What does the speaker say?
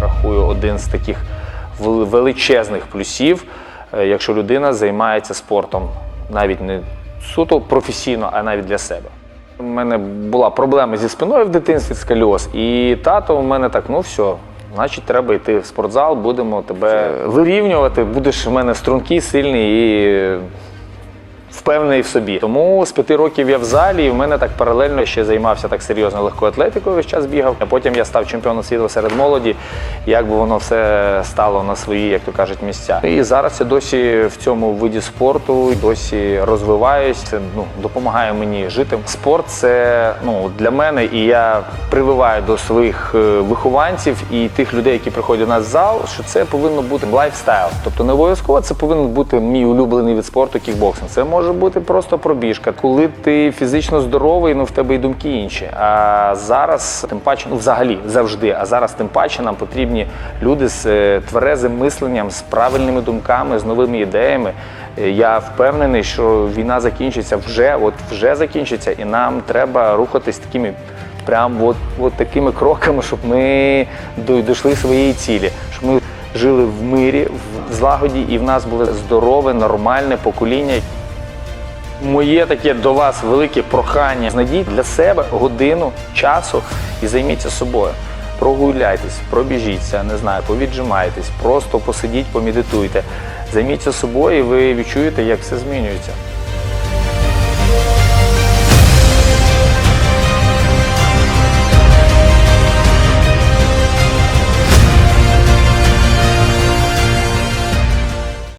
Рахую один з таких величезних плюсів, е, якщо людина займається спортом навіть не суто професійно, а навіть для себе. У мене була проблема зі спиною в дитинстві, сколіоз, і тато у мене так, ну все, значить, треба йти в спортзал, будемо тебе вирівнювати, будеш в мене стрункий, сильний і впевнений в собі. Тому з п'яти років я в залі, і в мене так паралельно ще займався так серйозно легкою атлетикою, весь час бігав. А потім я став чемпіоном світу серед молоді. Як би воно все стало на свої, як то кажуть, місця. І зараз я досі в цьому виді спорту, досі розвиваюсь. Це ну, допомагає мені жити. Спорт це ну, для мене, і я прививаю до своїх е, вихованців і тих людей, які приходять до нас в зал, що це повинно бути лайфстайл. Тобто не обов'язково це повинен бути мій улюблений від спорту кікбоксинг. Це може бути просто пробіжка. Коли ти фізично здоровий, ну в тебе і думки інші. А зараз тим паче, ну взагалі завжди. А зараз тим паче нам потрібні люди з е, тверезим мисленням, з правильними думками, з новими ідеями. Е, Я впевнений, що війна закінчиться вже, от вже закінчиться, і нам треба рухатись такими. Прям от, от такими кроками, щоб ми дійшли своєї цілі, щоб ми жили в мирі, в злагоді, і в нас було здорове, нормальне покоління. Моє таке до вас велике прохання. Знайдіть для себе годину часу і займіться собою. Прогуляйтесь, пробіжіться, не знаю, повіджимайтесь, просто посидіть, помедитуйте. Займіться собою, і ви відчуєте, як все змінюється.